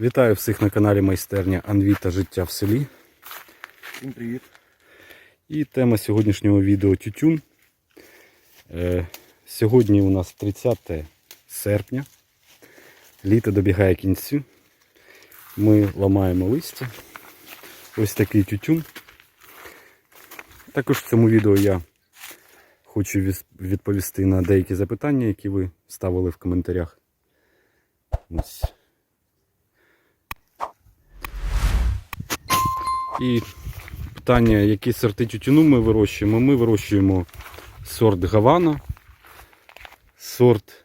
Вітаю всіх на каналі Майстерня Анвіта Життя в селі. Всім привіт. І тема сьогоднішнього відео тютюн. Е, сьогодні у нас 30 серпня. Літо добігає кінцю. Ми ламаємо листя. Ось такий тютюн. Також в цьому відео я хочу відповісти на деякі запитання, які ви ставили в коментарях. Ось. І питання, які сорти тютюну ми вирощуємо. Ми вирощуємо сорт Гавана, сорт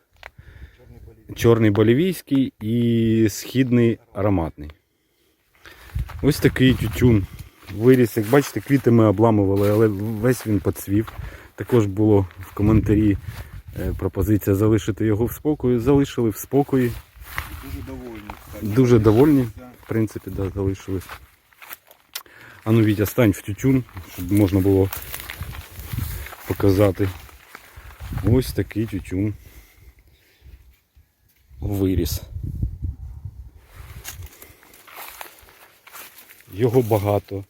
чорний болівійський і східний ароматний. Ось такий тютюн. Виріс, як бачите, квіти ми обламували, але весь він поцвів. Також було в коментарі е, пропозиція залишити його в спокої. Залишили в спокої. Дуже довольні. Дуже довольні. В принципі, да, залишились. А ну Вітя, стань в тютюн, щоб можна було показати. Ось такий тютюн. Виріс. Його багато.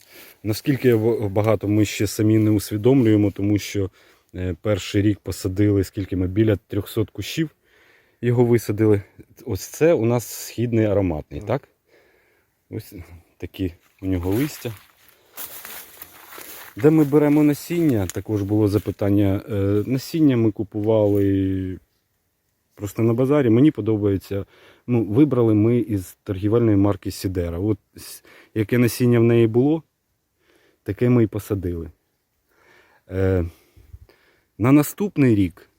Наскільки багато, ми ще самі не усвідомлюємо, тому що е, перший рік посадили, скільки ми біля 300 кущів його висадили. Ось це у нас східний ароматний, так? Ось такі у нього листя. Де ми беремо насіння? Також було запитання. Е, Насіння ми купували просто на базарі. Мені подобається. Ну, вибрали ми із торгівельної марки Сідера. От яке насіння в неї було, таке ми і посадили. Е, на наступний рік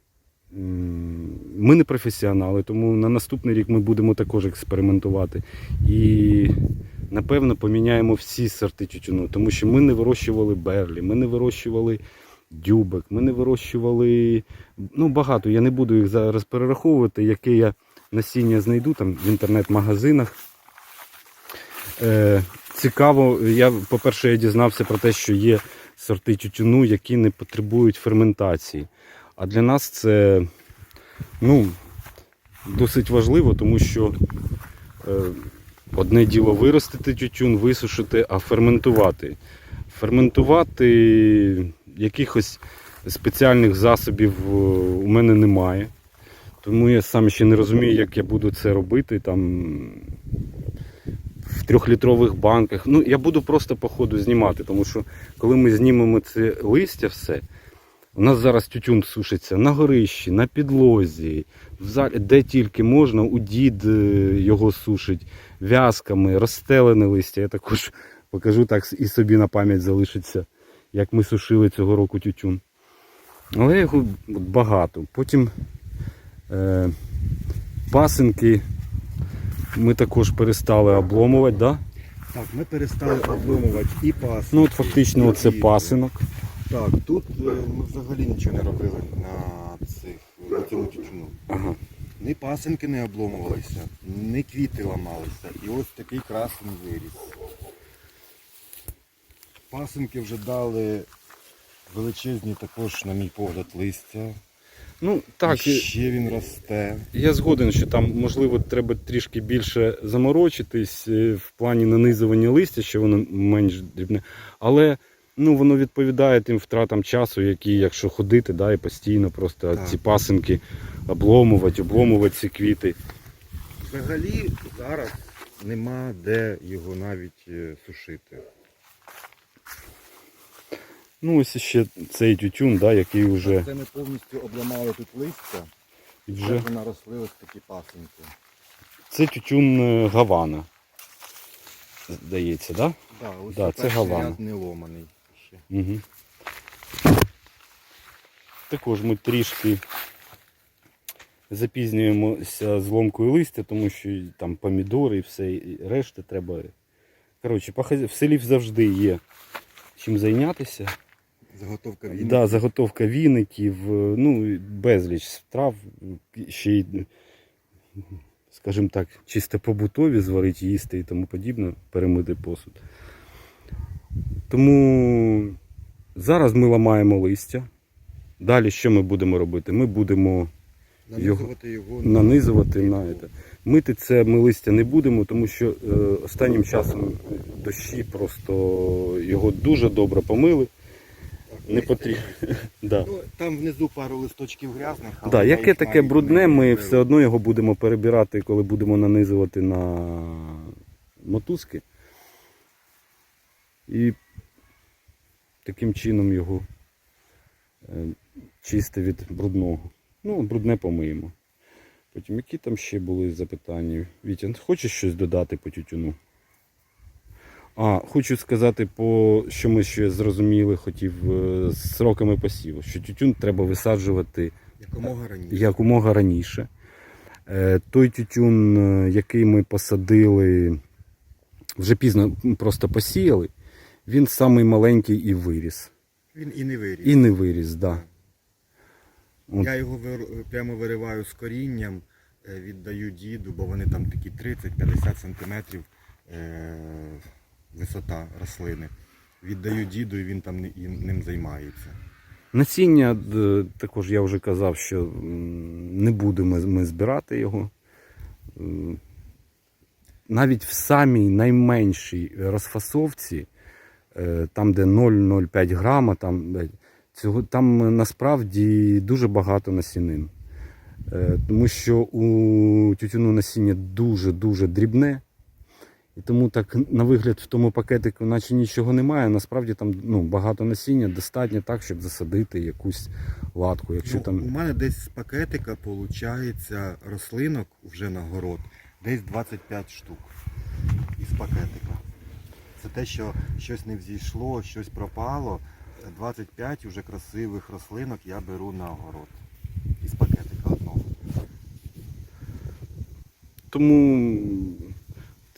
ми не професіонали, тому на наступний рік ми будемо також експериментувати. І напевно поміняємо всі сорти тютюну, тому що ми не вирощували берлі, ми не вирощували дюбек, ми не вирощували ну, багато. Я не буду їх зараз перераховувати, яке я насіння знайду там в інтернет-магазинах. Е, цікаво, я, по-перше, я дізнався про те, що є сорти тютюну, які не потребують ферментації. А для нас це ну, досить важливо, тому що е, одне діло виростити тютюн, висушити, а ферментувати. Ферментувати якихось спеціальних засобів е, у мене немає. Тому я сам ще не розумію, як я буду це робити. Там в трьохлітрових банках. Ну, я буду просто по ходу знімати, тому що коли ми знімемо це листя, все, у нас зараз тютюн сушиться на горищі, на підлозі, в залі, де тільки можна, у дід е, його сушить в'язками, розстелене листя. Я також покажу так і собі на пам'ять залишиться, як ми сушили цього року тютюн. Але його багато. Потім е, пасинки ми також перестали обломувати, да? Так, ми перестали обломувати і пасинки. Ну от фактично і оце квіти. пасинок. Так, тут е, ми взагалі нічого не робили на цих на цьому тютюну. Ага. Ні пасинки не обломувалися, ні квіти ламалися. І ось такий красний виріс. Пасинки вже дали величезні також, на мій погляд, листя. Ну так, І і- ще він росте. я згоден, що там можливо треба трішки більше заморочитись е, в плані нанизування листя, що воно менш дрібне. Але ну, воно відповідає тим втратам часу, які, якщо ходити, да, і постійно просто Так. ці пасинки обломувати, обломувати ці квіти. Взагалі зараз нема де його навіть е, сушити. Ну, ось ще цей тютюн, да, який вже, Це ми повністю обламали тут листя. вже Вже наросли ось такі пасинки. це тютюн е, Гавана. Здається, так? Да, ось Да, це Гавана. не ломаний. Да? Угу. Також ми трішки запізнюємося з ломкою листя, тому що там помідори і все, і решта треба. Коротше, в селі завжди є чим зайнятися. Заготовка Так, він. да, заготовка віників, ну, безліч страв, ще й, скажімо так, чисто побутові зварити, їсти і тому подібне, перемити посуд. Тому зараз ми ламаємо листя. Далі що ми будемо робити? Ми будемо Нанизувати його, нанизувати на це. Мити це ми листя не будемо, тому що е, останнім часом дощі просто його дуже добре помили. Не потрібно. Да. Ну, там внизу пару листочків грязних. але Да, яке їх таке навіть брудне, не ми все одно його будемо перебирати, коли будемо нанизувати на мотузки. І таким чином його е, чисти від брудного. Ну, брудне помиємо. Потім, які там ще були запитання? Вітя, хочеш щось додати по тютюну? А, хочу сказати, по, що ми ще зрозуміли, хотів е, з сроками посіву, що тютюн треба висаджувати Якомога раніше. якомога раніше. Е, Той тютюн, який ми посадили, вже пізно просто посіяли, він самий маленький і виріс. Він і не виріс. І не виріс, так. Да. От. Я його вир- прямо вириваю з корінням, е, віддаю діду, бо вони там такі 30-50 сантиметрів е, висота рослини. Віддаю діду і він там ним займається. Насіння, також я вже казав, що не будемо ми збирати його. Навіть в самій найменшій розфасовці, там, де 0,05 грама, там, е, цього, там е, насправді дуже багато насінин. Е, Тому що у тютюну насіння дуже-дуже дрібне. І тому так на вигляд в тому пакетику, наче нічого немає. Насправді там ну, багато насіння, достатньо так, щоб засадити якусь латку. Якщо Ну, У мене десь з пакетика виходить рослинок вже на город, десь 25 штук із пакетика. Те, що щось не взійшло, щось пропало. 25 уже красивих рослинок я беру на огород. Із пакетика одного. Тому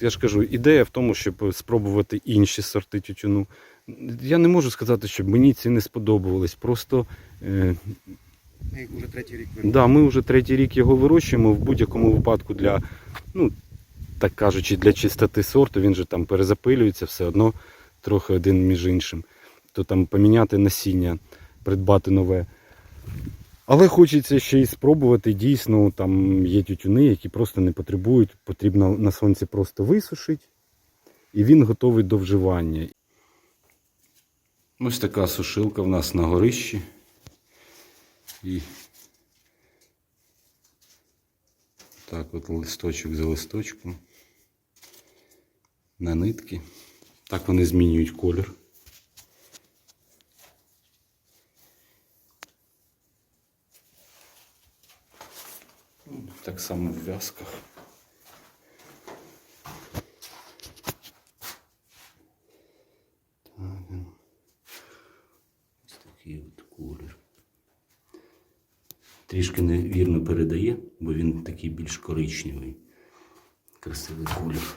я ж кажу, ідея в тому, щоб спробувати інші сорти тютюну. Я не можу сказати, щоб мені ці не сподобались. Просто е, Ми їх вже третій рік да, ми вже третій рік його вирощуємо в будь-якому випадку для, ну, так кажучи, для чистоти сорту, він же там перезапилюється все одно трохи один між іншим. То там поміняти насіння, придбати нове. Але хочеться ще й спробувати. Дійсно, там є тютюни, які просто не потребують, потрібно на сонці просто висушити, і він готовий до вживання. Ось така сушилка в нас на горищі. І так от листочок за листочком. На нитки. Так вони змінюють колір. Так само в в'язках. Ось такий от колір. Трішки невірно передає, бо він такий більш коричневий. Красивий колір.